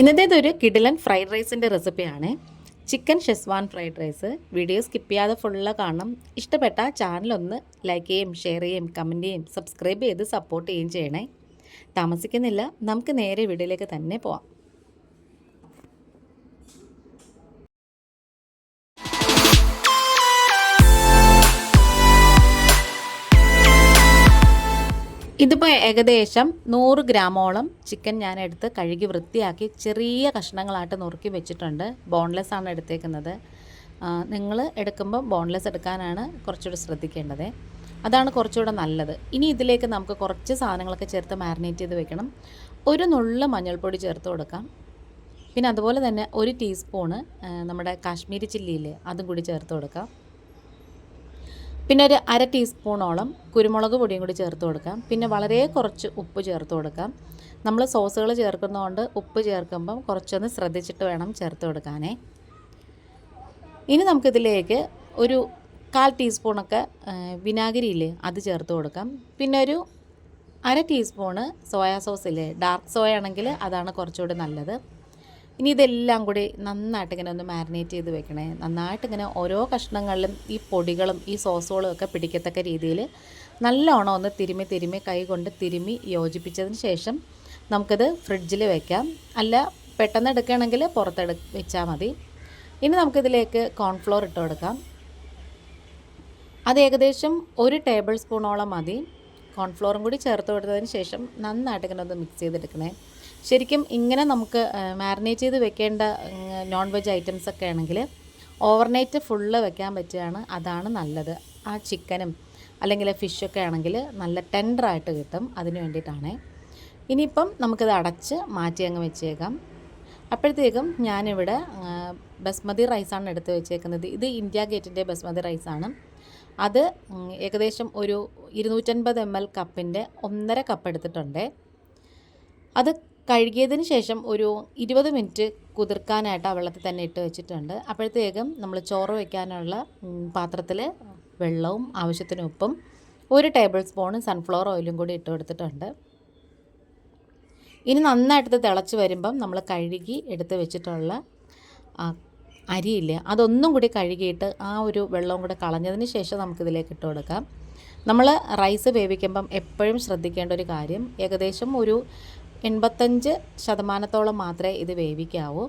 ഇന്നത്തേതൊരു കിഡിലൻ ഫ്രൈഡ് റൈസിന്റെ റെസിപ്പിയാണ് chicken schezwan fried rice video skip ചെയ്യാതെ ഫുള്ള് കാണണം. ഇഷ്ടപ്പെട്ട ചാനലൊന്ന് ലൈക്ക് ചെയ്യും ഷെയർ ചെയ്യും കമന്റ് ചെയ്യും സബ്സ്ക്രൈബ് ചെയ്ത് സപ്പോർട്ട് ചെയ്യുകയും ചെയ്യണേ. താമസിക്കുന്നില്ല നമുക്ക് നേരെ വീഡിയോയിലേക്ക് തന്നെ പോവാം. ഇതിപ്പോൾ ഏകദേശം നൂറ് ഗ്രാമോളം ചിക്കൻ ഞാൻ എടുത്ത് കഴുകി വൃത്തിയാക്കി ചെറിയ കഷ്ണങ്ങളായിട്ട് നുറുക്കി വെച്ചിട്ടുണ്ട്. ബോൺലെസ് ആണ് എടുത്തേക്കുന്നത്. നിങ്ങൾ എടുക്കുമ്പോൾ ബോൺലെസ് എടുക്കാനാണ് കുറച്ചുകൂടി ശ്രദ്ധിക്കേണ്ടത്. അതാണ് കുറച്ചുകൂടെ നല്ലത്. ഇനി ഇതിലേക്ക് നമുക്ക് കുറച്ച് സാധനങ്ങളൊക്കെ ചേർത്ത് മാരിനേറ്റ് ചെയ്ത് വെക്കണം. ഒരു നുള്ള മഞ്ഞൾപ്പൊടി ചേർത്ത് കൊടുക്കാം. പിന്നെ അതുപോലെ തന്നെ ഒരു ടീസ്പൂണ് നമ്മുടെ കാശ്മീരി ചില്ലിയില്ലേ അതും കൂടി ചേർത്ത് കൊടുക്കാം. പിന്നെ ഒരു അര ടീസ്പൂണോളം കുരുമുളക് പൊടിയും കൂടി ചേർത്ത് കൊടുക്കാം. പിന്നെ വളരെ കുറച്ച് ഉപ്പ് ചേർത്ത് കൊടുക്കാം. നമ്മൾ സോസുകൾ ചേർക്കുന്നതുകൊണ്ട് ഉപ്പ് ചേർക്കുമ്പം കുറച്ചൊന്ന് ശ്രദ്ധിച്ചിട്ട് വേണം ചേർത്ത് കൊടുക്കാനേ. ഇനി നമുക്കിതിലേക്ക് ഒരു കാൽ ടീസ്പൂണൊക്കെ വിനാഗിരി ഇല്ലേ അത് ചേർത്ത് കൊടുക്കാം. പിന്നെ ഒരു അര ടീസ്പൂണ് സോയാ സോസ് ഇല്ലേ ഡാർക്ക് സോയ ആണെങ്കിൽ അതാണ് കുറച്ചുകൂടി നല്ലത്. ഇനി ഇതെല്ലാം കൂടി നന്നായിട്ട് ഇങ്ങനെ ഒന്ന് മാരിനേറ്റ് ചെയ്ത് വെക്കണേ. നന്നായിട്ട് ഇങ്ങനെ ഓരോ കഷ്ണങ്ങളിലും ഈ പൊടികളും ഈ സോസുകളും ഒക്കെ പിടിക്കത്തക്ക രീതിയിൽ നല്ലോണം ഒന്ന് തിരുമ്മി തിരുമ്മി കൈ കൊണ്ട് തിരുമ്മി യോജിപ്പിച്ചതിന് ശേഷം നമുക്കത് ഫ്രിഡ്ജിൽ വെക്കാം. അല്ല പെട്ടെന്ന് എടുക്കുകയാണെങ്കിൽ പുറത്തെടു വെച്ചാൽ മതി. ഇനി നമുക്കിതിലേക്ക് കോൺഫ്ലോർ ഇട്ട് കൊടുക്കാം. അത് ഏകദേശം ഒരു ടേബിൾ സ്പൂണോളം മതി. കോൺഫ്ലോറും കൂടി ചേർത്ത് കൊടുത്തതിന് ശേഷം നന്നായിട്ട് ഇങ്ങനെ ഒന്ന് മിക്സ് ചെയ്തെടുക്കണേ. ശരിക്കും ഇങ്ങനെ നമുക്ക് മാരിനേറ്റ് ചെയ്ത് വെക്കേണ്ട നോൺ വെജ് ഐറ്റംസ് ഒക്കെ ആണെങ്കിൽ ഓവർനൈറ്റ് ഫുള്ള് വെക്കാൻ പറ്റുകയാണ്. അതാണ് നല്ലത്. ആ ചിക്കനും അല്ലെങ്കിൽ ഫിഷൊക്കെ ആണെങ്കിൽ നല്ല ടെൻഡറായിട്ട് കിട്ടും. അതിന് വേണ്ടിയിട്ടാണ്. ഇനിയിപ്പം നമുക്കിത് അടച്ച് മാറ്റി അങ്ങ് വെച്ചേക്കാം. അപ്പോഴത്തേക്കും ഞാനിവിടെ ബസ്മതി റൈസാണ് എടുത്ത് വെച്ചേക്കുന്നത്. ഇത് ഇന്ത്യ ഗേറ്റിന്റെ ബസ്മതി റൈസാണ് അത് ഏകദേശം ഒരു ഇരുന്നൂറ്റൻപത് എം എൽ കപ്പിന്റെ ഒന്നര കപ്പ് എടുത്തിട്ടുണ്ട്. അത് കഴുകിയതിന് ശേഷം ഒരു ഇരുപത് മിനിറ്റ് കുതിർക്കാനായിട്ട് ആ വെള്ളത്തിൽ തന്നെ ഇട്ട് വെച്ചിട്ടുണ്ട്. അപ്പോഴത്തേക്കും നമ്മൾ ചോറ് വയ്ക്കാനുള്ള പാത്രത്തിൽ വെള്ളവും ആവശ്യത്തിന് ഉപ്പും ഒരു ടേബിൾ സ്പൂൺ സൺഫ്ലവർ ഓയിലും കൂടി ഇട്ട് കൊടുത്തിട്ടുണ്ട്. ഇനി നന്നായിട്ട് തിളച്ച് വരുമ്പം നമ്മൾ കഴുകി എടുത്ത് വെച്ചിട്ടുള്ള അരിയില്ല അതൊന്നും കൂടി കഴുകിയിട്ട് ആ ഒരു വെള്ളവും കൂടെ കളഞ്ഞതിന് ശേഷം നമുക്കിതിലേക്ക് ഇട്ട് കൊടുക്കാം. നമ്മൾ റൈസ് വേവിക്കുമ്പം എപ്പോഴും ശ്രദ്ധിക്കേണ്ട ഒരു കാര്യം ഏകദേശം ഒരു എൺപത്തഞ്ച് ശതമാനത്തോളം മാത്രമേ ഇത് വേവിക്കാവൂ.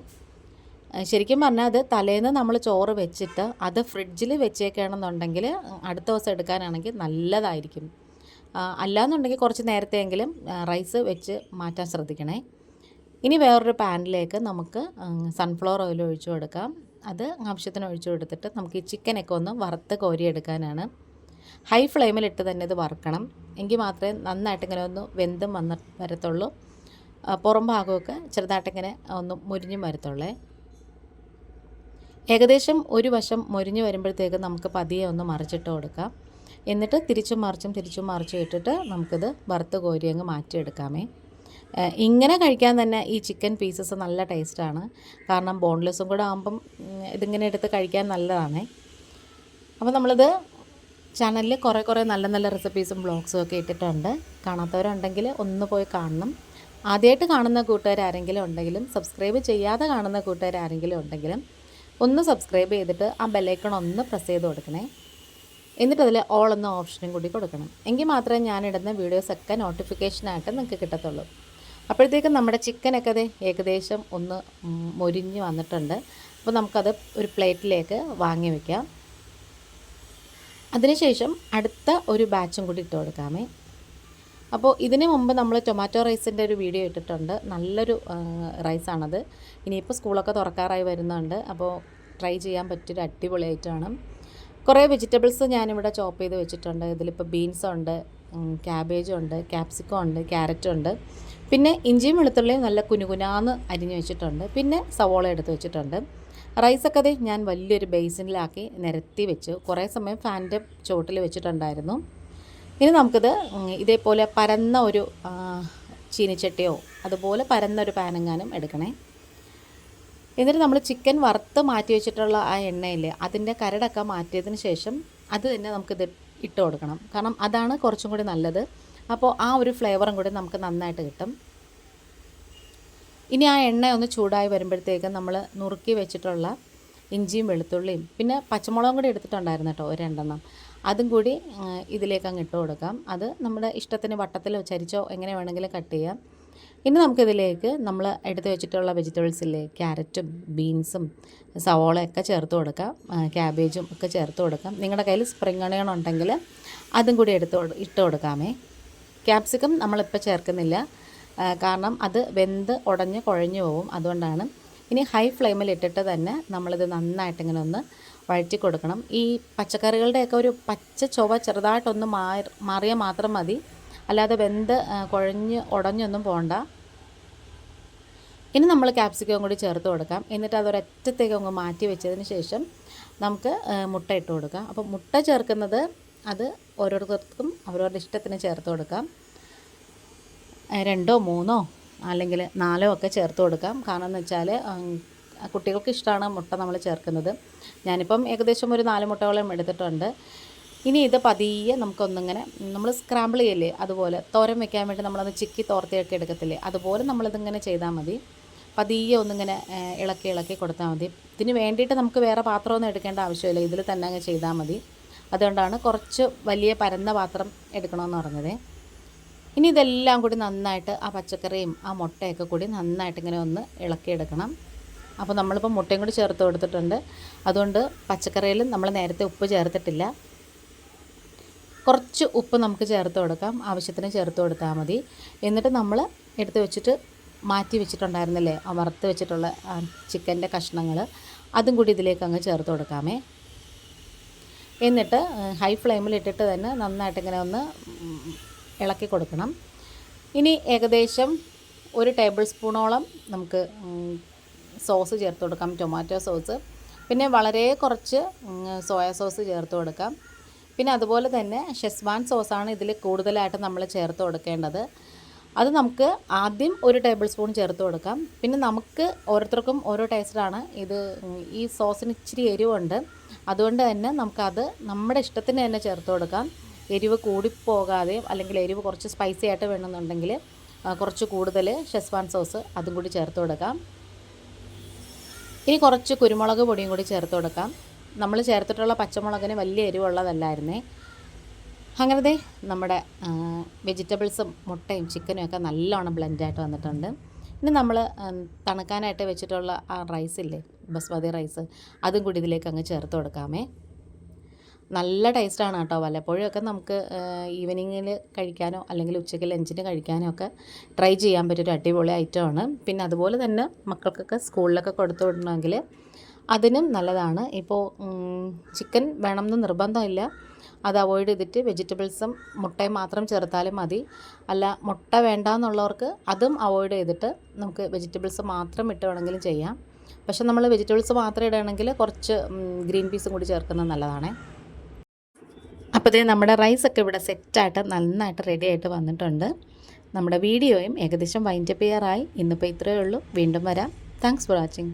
ശരിക്കും പറഞ്ഞാൽ അത് തലേന്ന് നമ്മൾ ചോറ് വെച്ചിട്ട് അത് ഫ്രിഡ്ജിൽ വെച്ചേക്കണമെന്നുണ്ടെങ്കിൽ അടുത്ത ദിവസം എടുക്കാനാണെങ്കിൽ നല്ലതായിരിക്കും. അല്ലാന്നുണ്ടെങ്കിൽ കുറച്ച് നേരത്തെയെങ്കിലും റൈസ് വെച്ച് മാറ്റാൻ ശ്രദ്ധിക്കണേ. ഇനി വേറൊരു പാനിലേക്ക് നമുക്ക് സൺഫ്ലവർ ഓയിൽ ഒഴിച്ചു കൊടുക്കാം. അത് ആവശ്യത്തിന് ഒഴിച്ചു കൊടുത്തിട്ട് നമുക്ക് ഈ ചിക്കനൊക്കെ ഒന്ന് വറുത്ത് കോരിയെടുക്കാനാണ്. ഹൈ ഫ്ലെയിമിലിട്ട് തന്നെ ഇത് വറുക്കണം. എങ്കിൽ മാത്രമേ നന്നായിട്ട് ഇങ്ങനെ ഒന്ന് വെന്തും വന്ന വരത്തുള്ളൂ. പുറം ഭാഗമൊക്കെ ചെറുതായിട്ടിങ്ങനെ ഒന്ന് മുരിഞ്ഞ് വരത്തുള്ളേ. ഏകദേശം ഒരു വശം മുരിഞ്ഞ് വരുമ്പോഴത്തേക്ക് നമുക്ക് പതിയെ ഒന്ന് മറിച്ചിട്ട് കൊടുക്കാം. എന്നിട്ട് തിരിച്ചും മറിച്ചും തിരിച്ചും മറിച്ചും ഇട്ടിട്ട് നമുക്കിത് വറുത്ത് കോരി അങ്ങ് മാറ്റിയെടുക്കാമേ. ഇങ്ങനെ കഴിക്കാൻ തന്നെ ഈ ചിക്കൻ പീസസ് നല്ല ടേസ്റ്റാണ്. കാരണം ബോൺലെസ്സും കൂടെ ആകുമ്പം ഇതിങ്ങനെ എടുത്ത് കഴിക്കാൻ നല്ലതാണേ. അപ്പോൾ നമ്മളിത് ചാനലിൽ കുറേ കുറേ നല്ല നല്ല റെസിപ്പീസും ബ്ലോഗ്സും ഒക്കെ ഇട്ടിട്ടുണ്ട്. കാണാത്തവരുണ്ടെങ്കിൽ ഒന്ന് പോയി കാണണം. ആദ്യമായിട്ട് കാണുന്ന കൂട്ടുകാരാരെങ്കിലും ഉണ്ടെങ്കിലും സബ്സ്ക്രൈബ് ചെയ്യാതെ കാണുന്ന കൂട്ടുകാരാരെങ്കിലും ഉണ്ടെങ്കിലും ഒന്ന് സബ്സ്ക്രൈബ് ചെയ്തിട്ട് ആ ബെല്ലൈക്കൺ ഒന്ന് പ്രസ് ചെയ്ത് കൊടുക്കണേ. എന്നിട്ട് അതിൽ ഓൾ എന്ന ഓപ്ഷനും കൂടി കൊടുക്കണം. എങ്കിൽ മാത്രമേ ഞാനിടുന്ന വീഡിയോസൊക്കെ നോട്ടിഫിക്കേഷനായിട്ട് നിങ്ങൾക്ക് കിട്ടത്തുള്ളൂ. അപ്പോഴത്തേക്കും നമ്മുടെ ചിക്കനൊക്കെ അത് ഏകദേശം ഒന്ന് മൊരിഞ്ഞ് വന്നിട്ടുണ്ട്. അപ്പോൾ നമുക്കത് ഒരു പ്ലേറ്റിലേക്ക് വാങ്ങി വയ്ക്കാം അതിനുശേഷം അടുത്ത ഒരു ബാച്ചും കൂടി ഇട്ട് കൊടുക്കാമേ. അപ്പോൾ ഇതിന് മുമ്പ് നമ്മൾ ടൊമാറ്റോ റൈസിന്റെ ഒരു വീഡിയോ ഇട്ടിട്ടുണ്ട്. നല്ലൊരു റൈസാണത് ഇനിയിപ്പോൾ സ്കൂളൊക്കെ തുറക്കാറായി വരുന്നുണ്ട്. അപ്പോൾ ട്രൈ ചെയ്യാൻ പറ്റിയൊരു അടിപൊളി ഐറ്റമാണ് കുറേ വെജിറ്റബിൾസ് ഞാനിവിടെ ചോപ്പ് ചെയ്ത് വെച്ചിട്ടുണ്ട്. ഇതിലിപ്പോൾ ബീൻസ് ഉണ്ട് ക്യാബേജ് ഉണ്ട് ക്യാപ്സിക്കം ഉണ്ട് ക്യാരറ്റ് ഉണ്ട്. പിന്നെ ഇഞ്ചിയും വെളുത്തുള്ളിയും നല്ല കുനുകുനാന്ന് അരിഞ്ഞ് വെച്ചിട്ടുണ്ട്. പിന്നെ സവോള എടുത്ത് വെച്ചിട്ടുണ്ട്. റൈസൊക്കെ അതേ ഞാൻ വലിയൊരു ബേസിനിലാക്കി നിരത്തി വെച്ചു. കുറേ സമയം ഫാന്റെ ചുവട്ടിൽ വെച്ചിട്ടുണ്ടായിരുന്നു. ഇനി നമുക്കിത് ഇതേപോലെ പരന്ന ഒരു ചീനിച്ചട്ടിയോ അതുപോലെ പരന്ന ഒരു പാനെങ്ങാനും എടുക്കണേ. എന്നിട്ട് നമ്മൾ ചിക്കൻ വറുത്ത് മാറ്റി വെച്ചിട്ടുള്ള ആ എണ്ണയില്ലേ അതിന്റെ കരടൊക്കെ മാറ്റിയതിന് ശേഷം അത് തന്നെ നമുക്കിത് ഇട്ട് കൊടുക്കണം. കാരണം അതാണ് കുറച്ചും കൂടി നല്ലത്. അപ്പോൾ ആ ഒരു ഫ്ലേവറും കൂടി നമുക്ക് നന്നായിട്ട് കിട്ടും. ഇനി ആ എണ്ണ ഒന്ന് ചൂടായി വരുമ്പോഴത്തേക്കും നമ്മൾ നുറുക്കി വെച്ചിട്ടുള്ള ഇഞ്ചിയും വെളുത്തുള്ളിയും. പിന്നെ പച്ചമുളകും കൂടി എടുത്തിട്ടുണ്ടായിരുന്നു കേട്ടോ രണ്ടെണ്ണം അതും കൂടി ഇതിലേക്ക് അങ്ങ് ഇട്ട് കൊടുക്കാം. അത് നമ്മുടെ ഇഷ്ടത്തിന് വട്ടത്തിലോ ചരിച്ചോ എങ്ങനെ വേണമെങ്കിലും കട്ട് ചെയ്യാം. ഇനി നമുക്കിതിലേക്ക് നമ്മൾ എടുത്ത് വെച്ചിട്ടുള്ള വെജിറ്റബിൾസില്ലേ ക്യാരറ്റും ബീൻസും സവോളയൊക്കെ ചേർത്ത് കൊടുക്കാം. ക്യാബേജും ഒക്കെ ചേർത്ത് കൊടുക്കാം. നിങ്ങളുടെ കയ്യിൽ സ്പ്രിംഗ് അണിയൺ ഉണ്ടെങ്കിൽ അതും കൂടി എടുത്ത് ഇട്ട് കൊടുക്കാമേ. ക്യാപ്സിക്കം നമ്മളിപ്പോൾ ചേർക്കുന്നില്ല. കാരണം അത് വെന്ത് ഉടഞ്ഞ് കുഴഞ്ഞു പോകും അതുകൊണ്ടാണ് ഇനി ഹൈ ഫ്ലെയിമിൽ ഇട്ടിട്ട് തന്നെ നമ്മളിത് നന്നായിട്ട് ഇങ്ങനെ ഒന്ന് വഴറ്റി കൊടുക്കണം. ഈ പച്ചക്കറികളുടെയൊക്കെ ഒരു പച്ച ചൊവ ചെറുതായിട്ടൊന്ന് മാറി മാറിയാൽ മാത്രം മതി. അല്ലാതെ വെന്ത് കുഴഞ്ഞ് ഉടഞ്ഞൊന്നും പോകണ്ട ഇനി നമ്മൾ ക്യാപ്സിക്കം കൂടി ചേർത്ത് കൊടുക്കാം. എന്നിട്ട് അതൊരറ്റത്തേക്ക് അങ്ങ് മാറ്റി വെച്ചതിന് ശേഷം നമുക്ക് മുട്ട ഇട്ട് കൊടുക്കാം. അപ്പോൾ മുട്ട ചേർക്കുന്നത് അത് ഓരോരുത്തർക്കും അവരവരുടെ ഇഷ്ടത്തിന് ചേർത്ത് കൊടുക്കാം. രണ്ടോ മൂന്നോ അല്ലെങ്കിൽ നാലോ ഒക്കെ ചേർത്ത് കൊടുക്കാം. കാരണം എന്ന് വെച്ചാൽ കുട്ടികൾക്ക് ഇഷ്ടമാണ് മുട്ട നമ്മൾ ചേർക്കുന്നത്. ഞാനിപ്പം ഏകദേശം ഒരു നാല് മുട്ടകളും എടുത്തിട്ടുണ്ട്. ഇനി ഇത് പതിയെ നമുക്കൊന്നിങ്ങനെ നമ്മൾ സ്ക്രാമ്പിൾ ചെയ്യല്ലേ? അതുപോലെ തോരം വെക്കാൻ വേണ്ടി നമ്മളത് ചിക്കി തോർത്തിയൊക്കെ എടുക്കത്തില്ലേ? അതുപോലെ നമ്മളിതിങ്ങനെ ചെയ്താൽ മതി. പതിയെ ഒന്നിങ്ങനെ ഇളക്കി ഇളക്കി കൊടുത്താൽ മതി. ഇതിന് വേണ്ടിയിട്ട് നമുക്ക് വേറെ പാത്രമൊന്നും എടുക്കേണ്ട ആവശ്യമില്ല. ഇതിൽ തന്നെ അങ്ങ് ചെയ്താൽ മതി. അതുകൊണ്ടാണ് കുറച്ച് വലിയ പരന്ന പാത്രം എടുക്കണമെന്ന് പറഞ്ഞത്. ഇനി ഇതെല്ലാം കൂടി നന്നായിട്ട് ആ പച്ചക്കറിയും ആ മുട്ടയൊക്കെ കൂടി നന്നായിട്ട് ഇങ്ങനെ ഒന്ന് ഇളക്കിയെടുക്കണം. അപ്പോൾ നമ്മളിപ്പോൾ മുട്ടയും കൂടി ചേർത്ത് കൊടുത്തിട്ടുണ്ട്. അതുകൊണ്ട് പച്ചക്കറിയിലും നമ്മൾ നേരത്തെ ഉപ്പ് ചേർത്തിട്ടില്ല. കുറച്ച് ഉപ്പ് നമുക്ക് ചേർത്ത് കൊടുക്കാം. ആവശ്യത്തിന് ചേർത്ത് കൊടുത്താൽ മതി. എന്നിട്ട് നമ്മൾ എടുത്ത് വെച്ചിട്ട് മാറ്റി വെച്ചിട്ടുണ്ടായിരുന്നില്ലേ? വറുത്ത് വെച്ചിട്ടുള്ള ചിക്കന്റെ കഷ്ണങ്ങൾ. അതും കൂടി ഇതിലേക്ക് അങ്ങ് ചേർത്ത് കൊടുക്കാമേ. എന്നിട്ട് ഹൈ ഫ്ലെയിമിൽ ഇട്ടിട്ട് തന്നെ നന്നായിട്ട് ഇങ്ങനെ ഒന്ന് ഇളക്കി കൊടുക്കണം. ഇനി ഏകദേശം ഒരു ടേബിൾ സ്പൂണോളം നമുക്ക് സോസ് ചേർത്ത് കൊടുക്കാം ടൊമാറ്റോ സോസ്. പിന്നെ വളരെ കുറച്ച് സോയാ സോസ് ചേർത്ത് കൊടുക്കാം. പിന്നെ അതുപോലെ തന്നെ ഷെസ്വാൻ സോസാണ് ഇതിൽ കൂടുതലായിട്ട് നമ്മൾ ചേർത്ത് കൊടുക്കേണ്ടത്. അത് നമുക്ക് ആദ്യം ഒരു ടേബിൾ സ്പൂൺ ചേർത്ത് കൊടുക്കാം. പിന്നെ നമുക്ക് ഓരോരുത്തർക്കും ഓരോ ടേസ്റ്റാണ്. ഇത് ഈ സോസിന് ഇച്ചിരി എരിവുണ്ട്. അതുകൊണ്ട് തന്നെ നമുക്കത് നമ്മുടെ ഇഷ്ടത്തിന് തന്നെ ചേർത്ത് കൊടുക്കാം. എരിവ് കൂടിപ്പോകാതെ അല്ലെങ്കിൽ എരിവ് കുറച്ച് സ്പൈസി ആയിട്ട് വേണമെന്നുണ്ടെങ്കിൽ കുറച്ച് കൂടുതൽ ഷെസ്വാൻ സോസ് അതും കൂടി ചേർത്ത് കൊടുക്കാം. ഇനി കുറച്ച് കുരുമുളക് പൊടിയും കൂടി ചേർത്ത് കൊടുക്കാം. നമ്മൾ ചേർത്തിട്ടുള്ള പച്ചമുളകിന് വലിയ എരിവുള്ളതല്ലായിരുന്നേ. അങ്ങനത്തെ നമ്മുടെ വെജിറ്റബിൾസും മുട്ടയും ചിക്കനും ഒക്കെ നല്ലോണം ബ്ലെൻഡായിട്ട് വന്നിട്ടുണ്ട്. ഇനി നമ്മൾ തണുക്കാനായിട്ട് വെച്ചിട്ടുള്ള ആ റൈസില്ലേ ബസ്മതി റൈസ് അതും കൂടി ഇതിലേക്ക് അങ്ങ് ചേർത്ത് കൊടുക്കാമേ. നല്ല ടേസ്റ്റാണ് കേട്ടോ വല്ലപ്പോഴും ഒക്കെ നമുക്ക് ഈവനിങ്ങിൽ കഴിക്കാനോ അല്ലെങ്കിൽ ഉച്ചയ്ക്ക് ലഞ്ചിന് കഴിക്കാനോ ഒക്കെ ട്രൈ ചെയ്യാൻ പറ്റിയൊരു അടിപൊളി ഐറ്റമാണ് പിന്നെ അതുപോലെ തന്നെ മക്കൾക്കൊക്കെ സ്കൂളിലൊക്കെ കൊടുത്തു വിടണമെങ്കിൽ അതിനും നല്ലതാണ്. ഇപ്പോൾ ചിക്കൻ വേണമെന്ന് നിർബന്ധമില്ല. അത് അവോയ്ഡ് ചെയ്തിട്ട് വെജിറ്റബിൾസും മുട്ടയും മാത്രം ചേർത്താലും മതി. അല്ല മുട്ട വേണ്ട എന്നുള്ളവർക്ക് അതും അവോയ്ഡ് ചെയ്തിട്ട് നമുക്ക് വെജിറ്റബിൾസ് മാത്രം ഇട്ട് വേണമെങ്കിലും ചെയ്യാം. പക്ഷെ നമ്മൾ വെജിറ്റബിൾസ് മാത്രം ഇടുകയാണെങ്കിൽ കുറച്ച് ഗ്രീൻ പീസും കൂടി ചേർക്കുന്നത് നല്ലതാണേ. അപ്പോൾ ഇതേ നമ്മുടെ റൈസൊക്കെ ഇവിടെ സെറ്റായിട്ട് നന്നായിട്ട് റെഡി ആയിട്ട് വന്നിട്ടുണ്ട്. നമ്മുടെ വീഡിയോയും ഏകദേശം വൈൻഡപ്പ് ചെയ്യാറായി. ഇന്നിപ്പോൾ ഇത്രയേ ഉള്ളൂ. വീണ്ടും വരാം. Thanks for watching